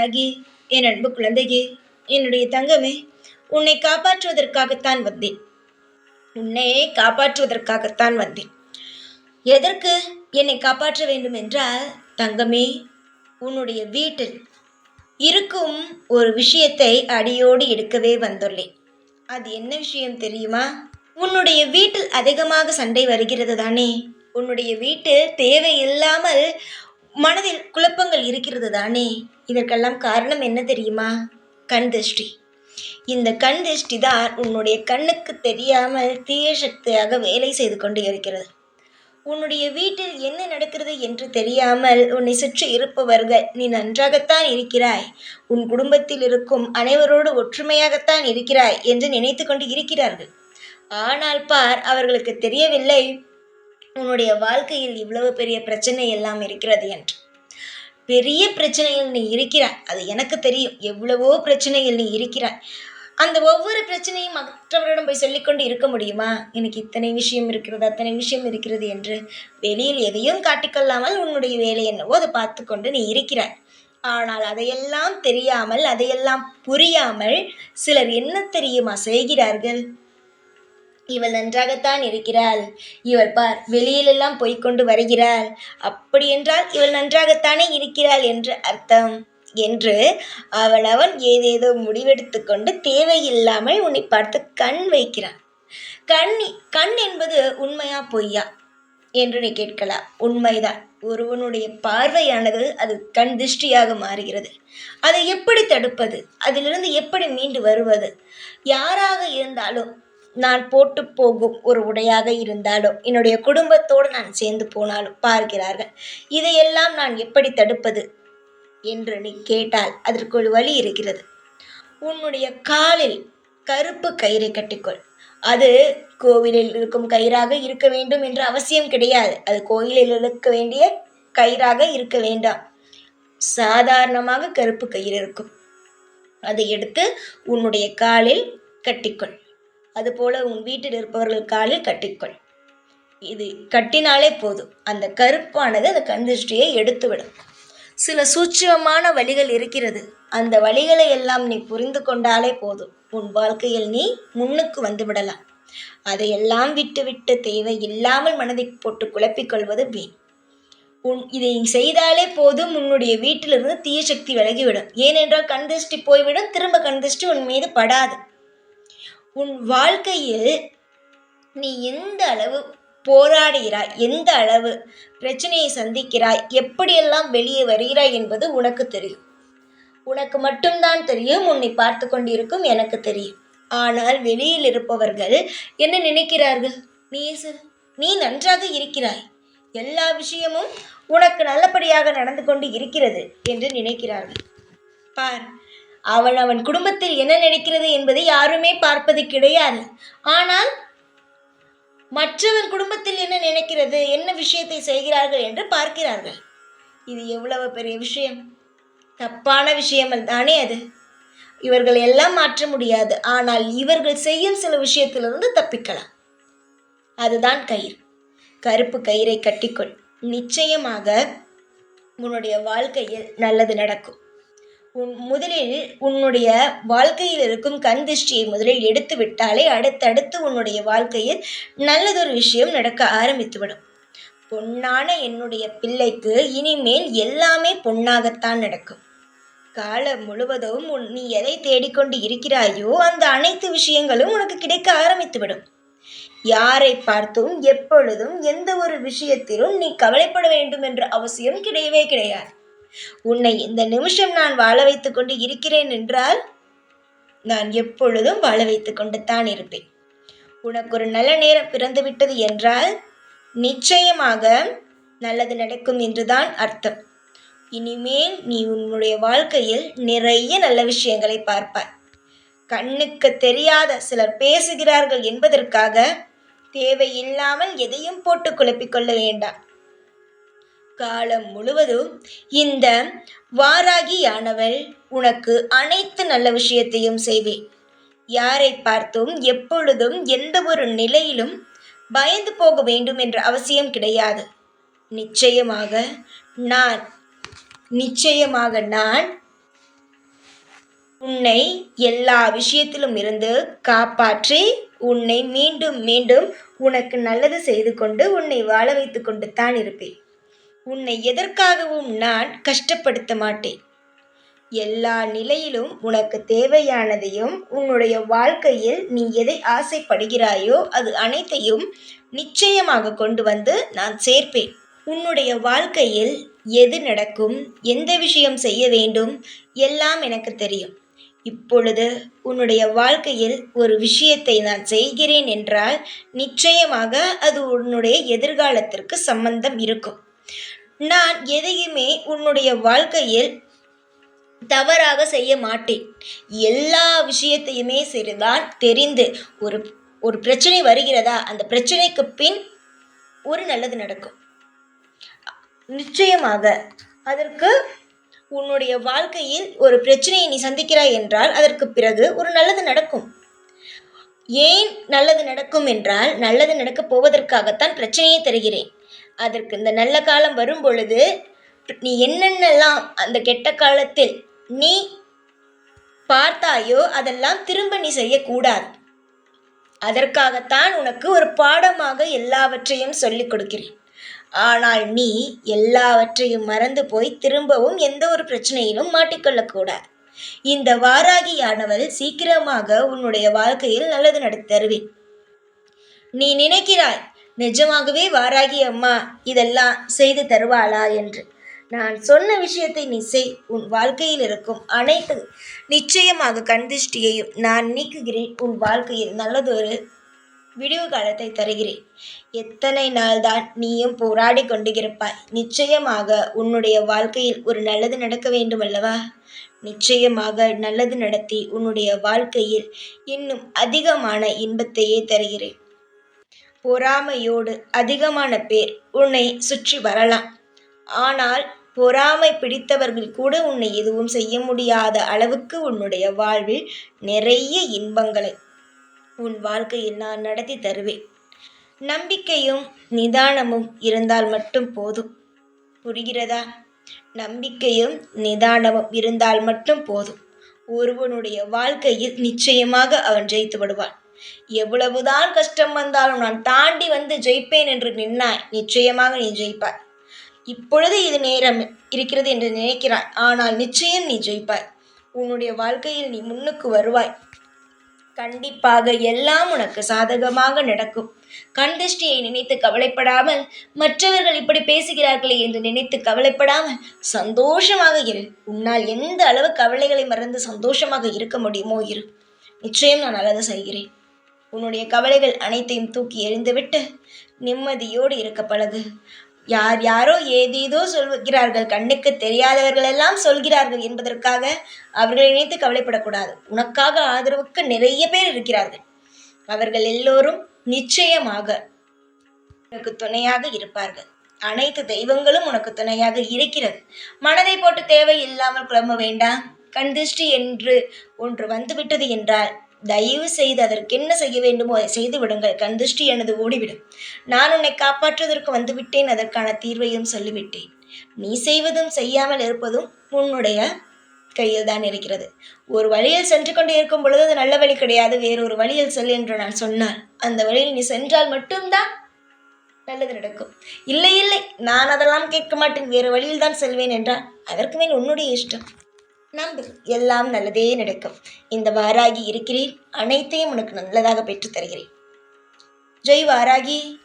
ராகி என் அன்பு குழந்தையே என்னுடைய தங்கமே உன்னை காப்பாற்றுவதற்காகத்தான் வந்தேன். உன்னையே காப்பாற்றுவதற்காகத்தான் வந்தேன். எதற்கு என்னை காப்பாற்ற வேண்டும் என்றால் தங்கமே உன்னுடைய வீட்டில் இருக்கும் ஒரு விஷயத்தை அடியோடு எடுக்கவே வந்துள்ளேன். அது என்ன விஷயம் தெரியுமா? உன்னுடைய வீட்டில் அதிகமாக சண்டை வருகிறது தானே? உன்னுடைய வீட்டில் தேவையில்லாமல் மனதில் குழப்பங்கள் இருக்கிறது தானே? இதற்கெல்லாம் காரணம் என்ன தெரியுமா? கண் திருஷ்டி. இந்த கண் திருஷ்டி தான் உன்னுடைய கண்ணுக்கு தெரியாமல் தீய சக்தியாக வேலை செய்து கொண்டு இருக்கிறது. உன்னுடைய வீட்டில் என்ன நடக்கிறது என்று தெரியாமல் உன்னை சுற்றி இருப்பவர்கள் நீ நன்றாகத்தான் இருக்கிறாய். உன் குடும்பத்தில் இருக்கும் அனைவரோடு ஒற்றுமையாகத்தான் இருக்கிறாய் என்று நினைத்து கொண்டு இருக்கிறார்கள். ஆனால் பார் அவர்களுக்கு தெரியவில்லை. உன்னுடைய வாழ்க்கையில் இவ்வளவு பெரிய பிரச்சனை எல்லாம் இருக்கிறது என்று. பெரிய பிரச்சனையில் நீ இருக்கிறாய். அது எனக்கு தெரியும். எவ்வளவோ பிரச்சனையில் நீ இருக்கிறாய். அந்த ஒவ்வொரு பிரச்சனையும் மற்றவரிடம் போய் சொல்லிக்கொண்டு இருக்க முடியுமா? எனக்கு இத்தனை விஷயம் இருக்கிறது அத்தனை விஷயம் இருக்கிறது என்று வெளியில் எதையும் காட்டிக்கொள்ளாமல் உன்னுடைய வேலை என்னவோ அதை பார்த்து கொண்டு நீ இருக்கிறாய். ஆனால் அதையெல்லாம் தெரியாமல் அதையெல்லாம் புரியாமல் சிலர் என்ன தெரியுமா செய்கிறார்கள்? இவள் நன்றாகத்தான் இருக்கிறாள். இவள் பார் வெளியிலெல்லாம் போய்க்கொண்டு வருகிறாள். அப்படியென்றால் இவள் நன்றாகத்தானே இருக்கிறாள் என்று அர்த்தம். என்று அவனவன் ஏதேதோ முடிவெடுத்து கொண்டு தேவையில்லாமல் உன்னை பார்த்து கண் வைக்கிறான். கண் கண் என்பது உண்மையா பொய்யா? என்று நீ கேட்கலாம். உண்மைதான். ஒருவனுடைய பார்வையானது அது கண் திருஷ்டியாக மாறுகிறது. அதை எப்படி தடுப்பது? அதிலிருந்து எப்படி மீண்டு வருவது? யாராக இருந்தாலும் நான் போட்டு போகும் ஒரு உடையாக இருந்தாலும் என்னுடைய குடும்பத்தோடு நான் சேர்ந்து போனாலும் பார்க்கிறார்கள். இதையெல்லாம் நான் எப்படி தடுப்பது என்று நீ கேட்டால் அதற்கு ஒரு வழி இருக்கிறது. உன்னுடைய காலில் கருப்பு கயிறை கட்டிக்கொள். அது கோவிலில் இருக்கும் கயிறாக இருக்க வேண்டும் என்ற அவசியம் கிடையாது. அது கோயிலில் இருக்க வேண்டிய கயிறாக இருக்க வேண்டாம். சாதாரணமாக கருப்பு கயிறு இருக்கும். அதை எடுத்து உன்னுடைய காலில் கட்டிக்கொள். அதுபோல உன் வீட்டில் இருப்பவர்கள் காலில் கட்டிக்கொள். இது கட்டினாலே போதும். அந்த கருப்பானது அந்த கண் திருஷ்டியை எடுத்துவிடும். சில சூட்சமமான வழிகள் இருக்கிறது. அந்த வழிகளை எல்லாம் நீ புரிந்து கொண்டாலே போதும். உன் வாழ்க்கையில் நீ முன்னுக்கு வந்து விடலாம். அதையெல்லாம் விட்டுவிட்டு தேவை இல்லாமல் மனதை போட்டு குழப்பிக்கொள்வது வீண். உன் இதை செய்தாலே போதும். உன்னுடைய வீட்டிலிருந்து தீய சக்தி விலகிவிடும். ஏனென்றால் கண்திருஷ்டி போய்விடும். திரும்ப கண்திருஷ்டி உன் மீது படாது. உன் வாழ்க்கையில் நீ எந்த அளவு போராடுகிறாய்? எந்த அளவு பிரச்சனையை சந்திக்கிறாய்? எப்படியெல்லாம் வெளியே வருகிறாய் என்பது உனக்கு தெரியும். உனக்கு மட்டும்தான் தெரியும் உன்னை பார்த்து கொண்டிருக்கும் எனக்கு தெரியும். ஆனால் வெளியில் இருப்பவர்கள் என்ன நினைக்கிறார்கள்? நீ நீ நன்றாக இருக்கிறாய். எல்லா விஷயமும் உனக்கு நல்லபடியாக நடந்து கொண்டு இருக்கிறது என்று நினைக்கிறார்கள். பார் அவன் அவன் குடும்பத்தில் என்ன நடக்கிறது என்பதை யாருமே பார்ப்பது கிடையாது. ஆனால் மற்றவர் குடும்பத்தில் என்ன நினைக்கிறது என்ன விஷயத்தை செய்கிறார்கள் என்று பார்க்கிறார்கள். இது எவ்வளவு பெரிய விஷயம்? தப்பான விஷயம் தானே அது. இவர்கள் எல்லாம் மாற்ற முடியாது. ஆனால் இவர்கள் செய்யும் சில விஷயத்திலிருந்து தப்பிக்கலாம். அதுதான் கயிறு. கருப்பு கயிறை கட்டிக்கொள். நிச்சயமாக உன்னுடைய வாழ்க்கையில் நல்லது நடக்கும். உன் முதலில் உன்னுடைய வாழ்க்கையில் இருக்கும் கண் திருஷ்டியை முதலில் எடுத்து விட்டாலே அடுத்தடுத்து உன்னுடைய வாழ்க்கையில் நல்லதொரு விஷயம் நடக்க ஆரம்பித்துவிடும். பொன்னான என்னுடைய பிள்ளைக்கு இனிமேல் எல்லாமே பொன்னாகத்தான் நடக்கும். காலம் முழுவதும் உன் நீ எதை தேடிக்கொண்டு இருக்கிறாயோ அந்த அனைத்து விஷயங்களும் உனக்கு கிடைக்க ஆரம்பித்துவிடும். யாரை பார்த்தும் எப்பொழுதும் எந்த ஒரு விஷயத்திலும் நீ கவலைப்பட வேண்டும் என்ற அவசியம் கிடையவே கிடையாது. உன்னை இந்த நிமிஷம் நான் வாழ வைத்துக் கொண்டு இருக்கிறேன் என்றால் நான் எப்பொழுதும் வாழ வைத்துக் கொண்டு தான் இருப்பேன். உனக்கு ஒரு நல்ல நேரம் பிறந்து விட்டது என்றால் நிச்சயமாக நல்லது நடக்கும் என்றுதான் அர்த்தம். இனிமேல் நீ உன்னுடைய வாழ்க்கையில் நிறைய நல்ல விஷயங்களை பார்ப்பாய். கண்ணுக்கு தெரியாத சிலர் பேசுகிறார்கள் என்பதற்காக தேவையில்லாமல் எதையும் போட்டு குழப்பிக்கொள்ள வேண்டாம். காலம் முழுவதும் இந்த வாராகியானவள் உனக்கு அனைத்து நல்ல விஷயத்தையும் செய்வேன் யாரை பார்த்தும் எப்பொழுதும் எந்த ஒரு நிலையிலும் பயந்து போக வேண்டும் என்ற அவசியம் கிடையாது. நிச்சயமாக நான் நிச்சயமாக நான் உன்னை எல்லா விஷயத்திலும் இருந்து காப்பாற்றி உன்னை மீண்டும் மீண்டும் உனக்கு நல்லது செய்து கொண்டு உன்னை வாழ வைத்து கொண்டு தான் இருப்பேன். உன்னை எதற்காகவும் நான் கஷ்டப்படுத்த மாட்டேன். எல்லா நிலையிலும் உனக்கு தேவையானதையும் உன்னுடைய வாழ்க்கையில் நீ எதை ஆசைப்படுகிறாயோ அது அனைத்தையும் நிச்சயமாக கொண்டு வந்து நான் சேர்ப்பேன். உன்னுடைய வாழ்க்கையில் எது நடக்கும் எந்த விஷயம் செய்ய வேண்டும் எல்லாம் எனக்கு தெரியும். இப்பொழுது உன்னுடைய வாழ்க்கையில் ஒரு விஷயத்தை நான் செய்கிறேன் என்றால் நிச்சயமாக அது உன்னுடைய எதிர்காலத்திற்கு சம்பந்தம் இருக்கும். நான் எதையுமே உன்னுடைய வாழ்க்கையில் தவறாக செய்ய மாட்டேன். எல்லா விஷயத்தையுமே சரிதான் தெரிந்து ஒரு ஒரு பிரச்சனை வருகிறதா? அந்த பிரச்சனைக்கு பின் ஒரு நல்லது நடக்கும். நிச்சயமாக அதற்கு உன்னுடைய வாழ்க்கையில் ஒரு பிரச்சனையை நீ சந்திக்கிறாய் என்றால் அதற்கு பிறகு ஒரு நல்லது நடக்கும். ஏன் நல்லது நடக்கும் என்றால் நல்லது நடக்கப் போவதற்காகத்தான் பிரச்சனையை தருகிறேன். அதற்கு இந்த நல்ல காலம் வரும் பொழுது நீ என்னென்னலாம் அந்த கெட்ட காலத்தில் நீ பார்த்தாயோ அதெல்லாம் திரும்ப நீ செய்யக்கூடாது. அதற்காகத்தான் உனக்கு ஒரு பாடமாக எல்லாவற்றையும் சொல்லிக் கொடுக்கிறேன். ஆனால் நீ எல்லாவற்றையும் மறந்து போய் திரும்பவும் எந்த ஒரு பிரச்சனையிலும் மாட்டிக்கொள்ளக்கூடாது. இந்த வாராகியானவள் சீக்கிரமாக உன்னுடைய வாழ்க்கையில் நல்லது நடத்தி தருவேன். நீ நினைக்கிறாய் நிஜமாகவே வாராகி அம்மா இதெல்லாம் செய்து தருவாளா என்று. நான் சொன்ன விஷயத்தை நீ செய் உன் வாழ்க்கையில் இருக்கும் அனைத்து நிச்சயமாக கண்திஷ்டியையும் நான் நீக்குகிறேன். உன் வாழ்க்கையில் நல்லதொரு விடிவு காலத்தை தருகிறேன். எத்தனை நாள்தான் நீயும் போராடி கொண்டிருப்பாய். நிச்சயமாக உன்னுடைய வாழ்க்கையில் ஒரு நல்லது நடக்க வேண்டுமல்லவா? நிச்சயமாக நல்லது நடத்தி உன்னுடைய வாழ்க்கையில் இன்னும் அதிகமான இன்பத்தையே தருகிறேன். பொறாமையோடு அதிகமான பேர் உன்னை சுற்றி வரலாம். ஆனால் பொறாமை பிடித்தவர்கள் கூட உன்னை எதுவும் செய்ய முடியாத அளவுக்கு உன்னுடைய வாழ்வில் நிறைய இன்பங்களை உன் வாழ்க்கையில் நான் நடத்தி தருவேன். நம்பிக்கையும் நிதானமும் இருந்தால் மட்டும் போதும். புரிகிறதா? நம்பிக்கையும் நிதானமும் இருந்தால் மட்டும் போதும். ஒருவனுடைய வாழ்க்கையில் நிச்சயமாக அவன் ஜெயித்து விடுவான். எவ்வளவுதான் கஷ்டம் வந்தாலும் நான் தாண்டி வந்து ஜெயிப்பேன் என்று நின்னாய். நிச்சயமாக நீ ஜெயிப்பாய். இப்பொழுது இது நேரம் இருக்கிறது என்று நினைக்கிறாய். ஆனால் நிச்சயம் நீ ஜெயிப்பாய். உன்னுடைய வாழ்க்கையில் நீ முன்னுக்கு வருவாய். கண்டிப்பாக எல்லாம் உனக்கு சாதகமாக நடக்கும். கண்திஷ்டியை நினைத்து கவலைப்படாமல் மற்றவர்கள் இப்படி பேசுகிறார்களே என்று நினைத்து கவலைப்படாமல் சந்தோஷமாக இரு. உன்னால் எந்த அளவு கவலைகளை மறந்து சந்தோஷமாக இருக்க முடியுமோ இரு. நிச்சயம் நான் நல்லது செய்கிறேன். உன்னுடைய கவலைகள் அனைத்தையும் தூக்கி எறிந்துவிட்டு நிம்மதியோடு இருக்க பழகு. யார் யாரோ ஏதேதோ சொல்கிறார்கள் கண்ணுக்கு தெரியாதவர்கள் எல்லாம் சொல்கிறார்கள் என்பதற்காக அவர்களை நினைத்து கவலைப்படக்கூடாது. உனக்காக ஆதரவுக்கு நிறைய பேர் இருக்கிறார்கள். அவர்கள் எல்லோரும் நிச்சயமாக உனக்கு துணையாக இருப்பார்கள். அனைத்து தெய்வங்களும் உனக்கு துணையாக இருக்கிறது. மனதை போட்டு தேவை இல்லாமல் குழம்ப வேண்டாம். கண்திஷ்டி என்று ஒன்று வந்துவிட்டது என்றால் தயவு செய்து அதற்கு என்ன செய்ய வேண்டுமோ அதை செய்து விடுங்கள். கந்திஷ்டி எனது ஓடிவிடும். நான் உன்னை காப்பாற்றுவதற்கு வந்துவிட்டேன். அதற்கான தீர்வையும் சொல்லிவிட்டேன். நீ செய்வதும் செய்யாமல் இருப்பதும் உன்னுடைய கையில் தான் இருக்கிறது. ஒரு வழியில் சென்று கொண்டு இருக்கும் பொழுது அது நல்ல வழி கிடையாது. வேறொரு வழியில் செல் என்று நான் சொன்னால் அந்த வழியில் நீ சென்றால் மட்டும்தான் நல்லது நடக்கும். இல்லை இல்லை நான் அதெல்லாம் கேட்க மாட்டேன். வேறு வழியில் தான் செல்வேன் என்றால் அதற்கு மேல் உன்னுடைய இஷ்டம். நம்பு. எல்லாம் நல்லதே நடக்கும். இந்த வாராகி இருக்கிறேன். அனைத்தையும் உனக்கு நல்லதாக பெற்று தருகிறேன் ஜெய் வாராகி.